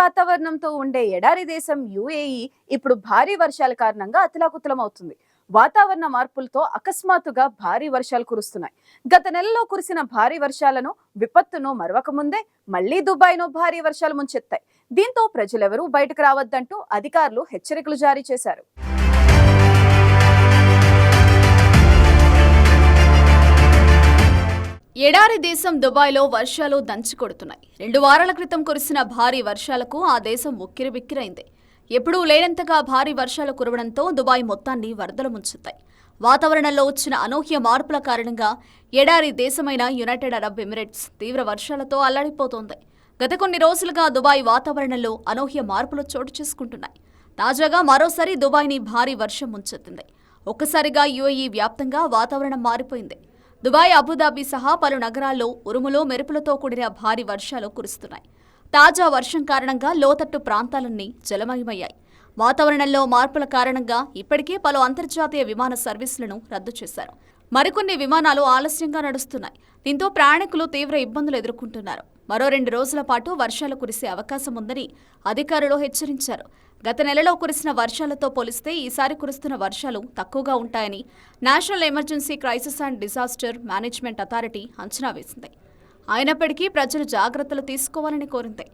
వాతావరణంతో ఉండే ఎడారి దేశం యుఏఈ ఇప్పుడు భారీ వర్షాల కారణంగా అతలాకుతలమవుతుంది. వాతావరణ మార్పులతో అకస్మాత్తుగా భారీ వర్షాలు కురుస్తున్నాయి. గత నెలలో కురిసిన భారీ వర్షాలను విపత్తును మరవక ముందే మళ్ళీ దుబాయ్ను భారీ వర్షాలు ముంచెత్తాయి. దీంతో ప్రజలెవరూ బయటకు రావద్దంటూ అధికారులు హెచ్చరికలు జారీ చేశారు. ఎడారి దేశం దుబాయ్లో వర్షాలు దంచుకొడుతున్నాయి. రెండు వారాల క్రితం కురిసిన భారీ వర్షాలకు ఆ దేశం ఉక్కిరిబిక్కిరైంది. ఎప్పుడూ లేనంతగా భారీ వర్షాలు కురవడంతో దుబాయ్ మొత్తాన్ని వరదలు ముంచుతాయి. వాతావరణంలో వచ్చిన అనూహ్య మార్పుల కారణంగా ఎడారి దేశమైన యునైటెడ్ అరబ్ ఎమిరేట్స్ తీవ్ర వర్షాలతో అల్లాడిపోతోంది. గత కొన్ని రోజులుగా దుబాయ్ వాతావరణంలో అనూహ్య మార్పులు చోటు చేసుకుంటున్నాయి. తాజాగా మరోసారి దుబాయ్ని భారీ వర్షం ముంచెత్తింది. ఒక్కసారిగా యుఏఈ వ్యాప్తంగా వాతావరణం మారిపోయింది. దుబాయ్ అబుదాబి సహా పలు నగరాల్లో ఉరుములు మెరుపులతో కూడిన భారీ వర్షాలు కురుస్తున్నాయి. తాజా వర్షం కారణంగా లోతట్టు ప్రాంతాలన్నీ జలమయమయ్యాయి. వాతావరణంలో మార్పుల కారణంగా ఇప్పటికే పలు అంతర్జాతీయ విమాన సర్వీసులను రద్దు చేశారు. మరికొన్ని విమానాలు ఆలస్యంగా నడుస్తున్నాయి. దీంతో ప్రయాణికులు తీవ్ర ఇబ్బందులు ఎదుర్కొంటున్నారు. మరో రెండు రోజుల పాటు వర్షాలు కురిసే అవకాశం ఉందని అధికారులు హెచ్చరించారు. గత నెలలో కురిసిన వర్షాలతో పోలిస్తే ఈసారి కురుస్తున్న వర్షాలు తక్కువగా ఉంటాయని national emergency crisis and disaster management authority అంచనా వేసింది. అయినప్పటికీ ప్రజలు జాగ్రత్తలు తీసుకోవాలని కోరింది.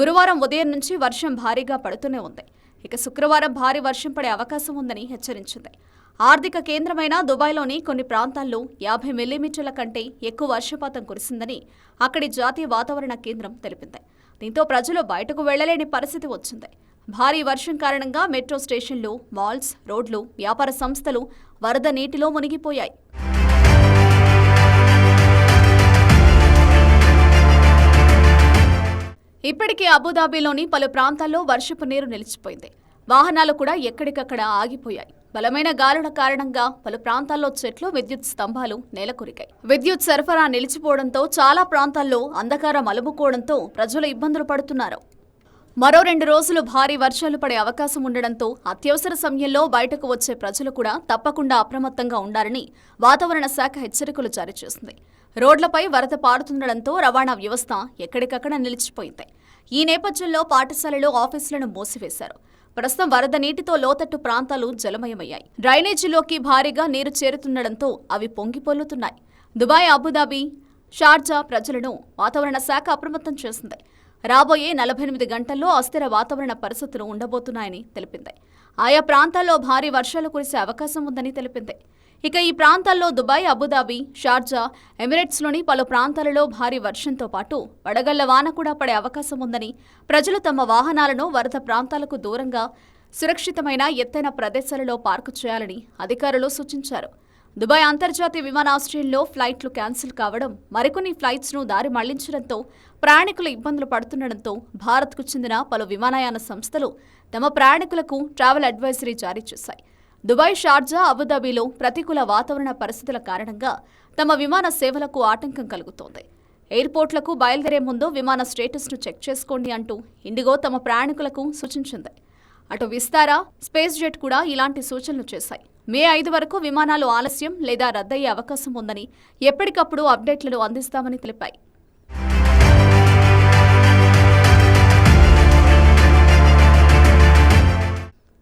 గురువారం ఉదయం నుంచి వర్షం భారీగా పడుతూనే ఉంది. ఇక శుక్రవారం భారీ వర్షం పడే అవకాశం ఉందని హెచ్చరించింది. ఆర్థిక కేంద్రమైన దుబాయ్లోని కొన్ని ప్రాంతాల్లో యాభై మిల్లీమీటర్ల కంటే ఎక్కువ వర్షపాతం కురిసిందని అక్కడి జాతీయ వాతావరణ కేంద్రం తెలిపింది. దీంతో ప్రజలు బయటకు వెళ్ళలేని పరిస్థితి వచ్చింది. భారీ వర్షం కారణంగా మెట్రో స్టేషన్లు మాల్స్ రోడ్లు వ్యాపార సంస్థలు వరద నీటిలో మునిగిపోయాయి. ఇప్పటికే అబుదాబీలోని పలు ప్రాంతాల్లో వర్షపు నీరు నిలిచిపోయింది. వాహనాలు కూడా ఎక్కడికక్కడ ఆగిపోయాయి. బలమైన గాలుల కారణంగా పలు ప్రాంతాల్లో చెట్లు విద్యుత్ స్తంభాలు నేలకొరికాయి. విద్యుత్ సరఫరా నిలిచిపోవడంతో చాలా ప్రాంతాల్లో అంధకారం అలుముకోవడంతో ప్రజలు ఇబ్బందులు పడుతున్నారు. మరో రెండు రోజులు భారీ వర్షాలు పడే అవకాశం ఉండడంతో అత్యవసర సమయంలో బయటకు వచ్చే ప్రజలు కూడా తప్పకుండా అప్రమత్తంగా ఉండాలని వాతావరణ శాఖ హెచ్చరికలు జారీ చేసింది. రోడ్లపై వరద పారుతుండడంతో రవాణా వ్యవస్థ ఎక్కడికక్కడ నిలిచిపోయింది. ఈ నేపథ్యంలో పాఠశాలలు ఆఫీసులను మూసివేశారు. ప్రస్తుతం వరద నీటితో లోతట్టు ప్రాంతాలు జలమయమయ్యాయి. డ్రైనేజీలోకి భారీగా నీరు చేరుతుండడంతో అవి పొంగిపొల్లుతున్నాయి దుబాయ్ అబుదాబి షార్జా ప్రజలను వాతావరణ శాఖ అప్రమత్తం చేసింది రాబోయే నలభై ఎనిమిది గంటల్లో అస్థిర వాతావరణ పరిస్థితులు ఉండబోతున్నాయని తెలిపింది. ఆయా ప్రాంతాల్లో భారీ వర్షాలు కురిసే అవకాశం ఉందని తెలిపింది. ఇక ఈ ప్రాంతాల్లో దుబాయ్ అబుదాబి షార్జా ఎమిరేట్స్లోని పలు ప్రాంతాలలో భారీ వర్షంతో పాటు వడగళ్ళ వాన కూడా పడే అవకాశం ఉందని ప్రజలు తమ వాహనాలను వరద ప్రాంతాలకు దూరంగా సురక్షితమైన ఎత్తైన ప్రదేశాలలో పార్కు చేయాలని అధికారులు సూచించారు. దుబాయ్ అంతర్జాతీయ విమానాశ్రయంలో ఫ్లైట్లు క్యాన్సిల్ కావడం మరికొన్ని ఫ్లైట్స్ను దారి మళ్ళించడంతో ప్రయాణికులు ఇబ్బందులు పడుతుండటంతో భారత్కు చెందిన పలు విమానయాన సంస్థలు తమ ప్రయాణికులకు ట్రావెల్ అడ్వైజరీ జారీ చేశాయి. దుబాయ్ షార్జా అబుదాబిలో ప్రతికూల వాతావరణ పరిస్థితుల కారణంగా తమ విమాన సేవలకు ఆటంకం కలుగుతోంది. ఎయిర్పోర్ట్లకు బయలుదేరే ముందు విమాన స్టేటస్ను చెక్ చేసుకోండి అంటూ ఇండిగో తమ ప్రయాణికులకు సూచించింది. అటు విస్తారా స్పేస్ జెట్ కూడా ఇలాంటి సూచనలు చేశాయి. మే ఐదు వరకు విమానాలు ఆలస్యం లేదా రద్దయ్యే అవకాశం ఉందని ఎప్పటికప్పుడు అప్డేట్లను అందిస్తామని తెలిపాయి.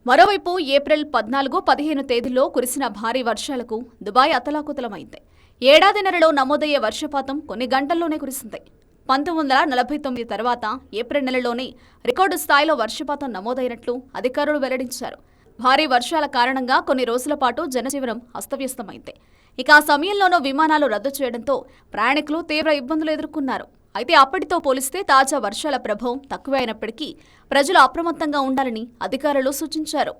మరోవైపు ఏప్రిల్ పద్నాలుగు పదిహేను తేదీల్లో కురిసిన భారీ వర్షాలకు దుబాయ్ అతలాకుతలమైంది. ఏడాదిన్నరలో నమోదయ్యే వర్షపాతం కొన్ని గంటల్లోనే కురిసింది. పంతొమ్మిది వందల నలభై తొమ్మిది తర్వాత ఏప్రిల్ నెలలోనే రికార్డు స్థాయిలో వర్షపాతం నమోదైనట్లు అధికారులు వెల్లడించారు. భారీ వర్షాల కారణంగా కొన్ని రోజుల పాటు జనజీవనం అస్తవ్యస్తమైంది. ఇక ఆ సమయంలోనూ విమానాలు రద్దు చేయడంతో ప్రయాణికులు తీవ్ర ఇబ్బందులు ఎదుర్కొన్నారు. అయితే అప్పటితో పోలిస్తే తాజా వర్షాల ప్రభావం తక్కువైనప్పటికీ ప్రజలు అప్రమత్తంగా ఉండాలని అధికారులు సూచించారు.